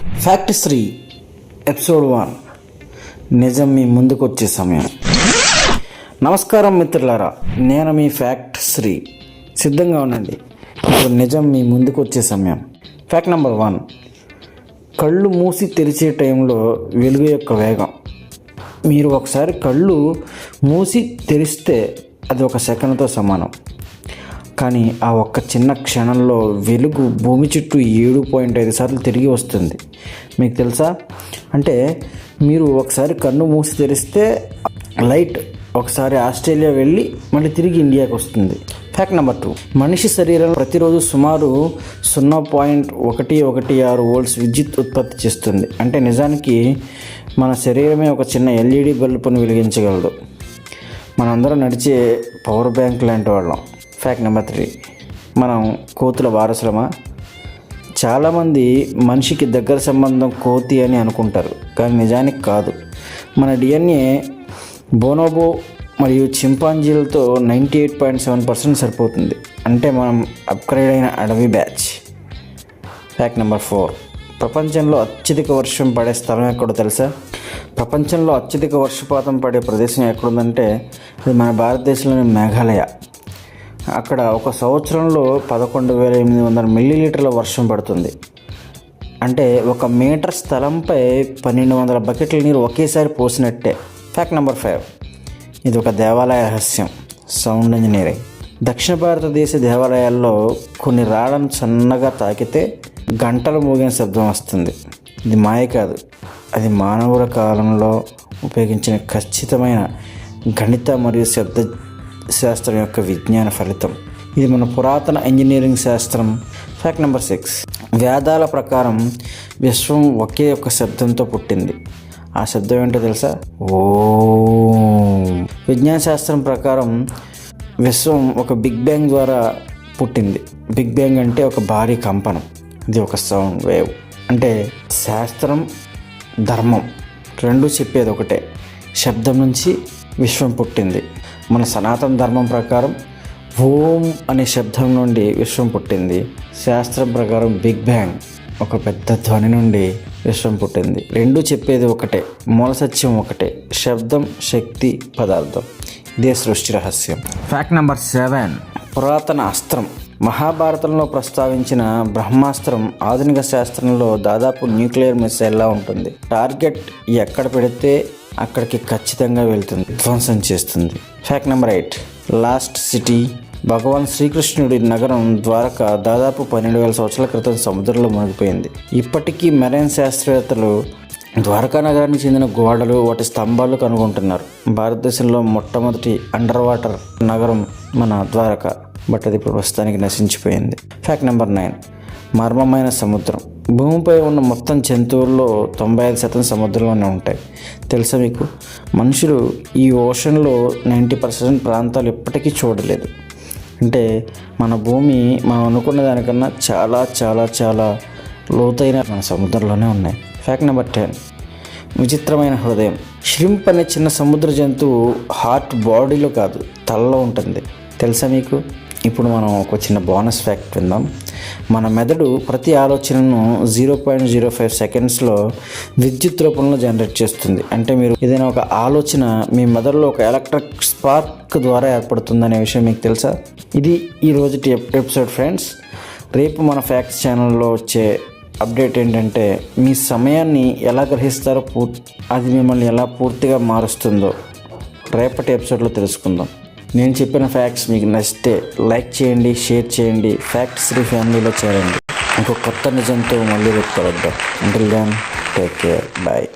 Fact Shri episode one నిజం మీ ముందుకు వచ్చే సమయం. నమస్కారం మిత్రులారా నేను మీ ఫ్యాక్ట్ శ్రీ సిద్ధంగా ఉండండి. ఇప్పుడు నిజం మీ ముందుకు వచ్చే సమయం. ఫ్యాక్ట్ నెంబర్ వన్ కళ్ళు మూసి తెరిచే టైంలో వెలుగు యొక్క వేగం. మీరు ఒకసారి కళ్ళు మూసి తెరిస్తే అది ఒక సెకండ్తో సమానం. కానీ ఆ ఒక్క చిన్న క్షణంలో వెలుగు భూమి చుట్టూ ఏడు పాయింట్ ఐదు సార్లు తిరిగి వస్తుంది. మీకు తెలుసా? అంటే మీరు ఒకసారి కన్ను మూసి తెరిస్తే లైట్ ఒకసారి ఆస్ట్రేలియా వెళ్ళి మళ్ళీ తిరిగి ఇండియాకి వస్తుంది. ఫ్యాక్ట్ నెంబర్ టూ మనిషి శరీరం ప్రతిరోజు సుమారు సున్నా పాయింట్ ఒకటి ఒకటి ఆరు వోల్ట్స్ విద్యుత్ ఉత్పత్తి చేస్తుంది. అంటే నిజానికి మన శరీరమే ఒక చిన్న ఎల్ఈడి బల్బును వెలిగించగలదు. మనందరం నడిచే పవర్ బ్యాంక్ లాంటి వాళ్ళం. ఫ్యాక్ట్ నెంబర్ త్రీ మనం కోతుల వారసులమా? చాలామంది మనిషికి దగ్గర సంబంధం కోతి అని అనుకుంటారు కానీ నిజానికి కాదు. మన డిఎన్ఏ బోనోబో మరియు చింపాంజీలతో ninety eight point seven percent సరిపోతుంది. అంటే మనం అప్గ్రేడ్ అయిన అడవి బ్యాచ్. ఫ్యాక్ట్ నెంబర్ ఫోర్ ప్రపంచంలో అత్యధిక వర్షం పడే స్థలం ఎక్కడో తెలుసా? ప్రపంచంలో అత్యధిక వర్షపాతం పడే ప్రదేశం ఎక్కడుందంటే అది మన భారతదేశంలోని మేఘాలయ. అక్కడ ఒక సంవత్సరంలో పదకొండు వేల ఎనిమిది వందల మిల్లీలీటర్ల వర్షం పడుతుంది. అంటే ఒక మీటర్ స్థలంపై పన్నెండు వందల బకెట్ల నీరు ఒకేసారి పోసినట్టే. ఫ్యాక్ట్ నెంబర్ ఫైవ్ ఇది ఒక దేవాలయ రహస్యం. సౌండ్ ఇంజనీరింగ్ దక్షిణ భారతదేశ దేవాలయాల్లో కొన్ని రాళ్ళను సన్నగా తాకితే గంటలు మోగిన శబ్దం వస్తుంది. ఇది మాయ కాదు. అది మానవుల కాలంలో ఉపయోగించిన ఖచ్చితమైన గణిత మరియు శబ్ద శాస్త్రం యొక్క విజ్ఞాన ఫలితం. ఇది మన పురాతన ఇంజనీరింగ్ శాస్త్రం. ఫ్యాక్ట్ నెంబర్ సిక్స్ వేదాల ప్రకారం విశ్వం ఒకే ఒక్క శబ్దంతో పుట్టింది. ఆ శబ్దం ఏంటో తెలుసా? ఓ. విజ్ఞాన శాస్త్రం ప్రకారం విశ్వం ఒక బిగ్ బ్యాంగ్ ద్వారా పుట్టింది. బిగ్ బ్యాంగ్ అంటే ఒక భారీ కంపనం. ఇది ఒక సౌండ్ వేవ్. అంటే శాస్త్రం ధర్మం రెండు చెప్పేది ఒకటే. శబ్దం నుంచి విశ్వం పుట్టింది. మన సనాతన ధర్మం ప్రకారం ఓం అనే శబ్దం నుండి విశ్వం పుట్టింది. శాస్త్రం ప్రకారం బిగ్ బ్యాంగ్ ఒక పెద్ద ధ్వని నుండి విశ్వం పుట్టింది. రెండు చెప్పేది ఒకటే మూల సత్యం ఒకటే శబ్దం శక్తి పదార్థం. ఇదే సృష్టి రహస్యం. ఫ్యాక్ట్ నెంబర్ సెవెన్ పురాతన అస్త్రం. మహాభారతంలో ప్రస్తావించిన బ్రహ్మాస్త్రం ఆధునిక శాస్త్రంలో దాదాపు న్యూక్లియర్ మిసైల్లా ఉంటుంది. టార్గెట్ ఎక్కడ పెడితే అక్కడికి ఖచ్చితంగా వెళ్తుంది. ధ్వంసం చేస్తుంది. Fact number eight lost city భగవాన్ శ్రీకృష్ణుడి నగరం ద్వారక దాదాపు పన్నెండు వేల సంవత్సరాల క్రితం సముద్రంలో మునిగిపోయింది. ఇప్పటికీ మెరైన్ శాస్త్రవేత్తలు ద్వారకా నగరానికి చెందిన గోడలు వాటి స్తంభాలు కనుగొంటున్నారు. భారతదేశంలో మొట్టమొదటి అండర్ వాటర్ నగరం మన ద్వారక. బట్ అది ఇప్పుడు ప్రస్తుతానికి నశించిపోయింది. ఫ్యాక్ట్ నెంబర్ నైన్ మర్మమైన సముద్రం. భూమిపై ఉన్న మొత్తం జంతువుల్లో తొంభై ఐదు శాతం సముద్రంలోనే ఉంటాయి. తెలుసా మీకు? మనుషులు ఈ ఓషన్లో నైంటీ పర్సెంట్ ప్రాంతాలు ఇప్పటికీ చూడలేదు. అంటే మన భూమి మనం అనుకున్న దానికన్నా చాలా చాలా చాలా లోతైన మన సముద్రంలోనే ఉన్నాయి. ఫ్యాక్ట్ నెంబర్ టెన్ విచిత్రమైన హృదయం. ష్రింప్ అనే చిన్న సముద్ర జంతువు హార్ట్ బాడీలో కాదు తలలో ఉంటుంది. తెలుసా మీకు? ఇప్పుడు మనం ఒక చిన్న బోనస్ ఫ్యాక్ట్ విందాం. మన మెదడు ప్రతి ఆలోచనను జీరో పాయింట్ జీరో ఫైవ్ సెకండ్స్లో విద్యుత్ రూపంలో జనరేట్ చేస్తుంది. అంటే మీరు ఏదైనా ఒక ఆలోచన మీ మెదడులో ఒక ఎలక్ట్రిక్ స్పార్క్ ద్వారా ఏర్పడుతుందనే విషయం మీకు తెలుసా? ఇది ఈ రోజుటి ఎపిసోడ్ ఫ్రెండ్స్ రేపు మన ఫ్యాక్ట్స్ ఛానల్లో వచ్చే అప్డేట్ ఏంటంటే మీ సమయాన్ని ఎలా గ్రహిస్తారో పూర్ అది మిమ్మల్ని ఎలా పూర్తిగా మారుస్తుందో రేపటి ఎపిసోడ్లో తెలుసుకుందాం. నేను చెప్పిన ఫ్యాక్ట్స్ మీకు నచ్చితే లైక్ చేయండి షేర్ చేయండి ఫ్యాక్ట్స్ శ్రీ ఫ్యామిలీలో చేరండి. ఇంకో కొత్త నిజంతో మళ్ళీ రేపు కలుద్దాం. అంటే టేక్ కేర్ బాయ్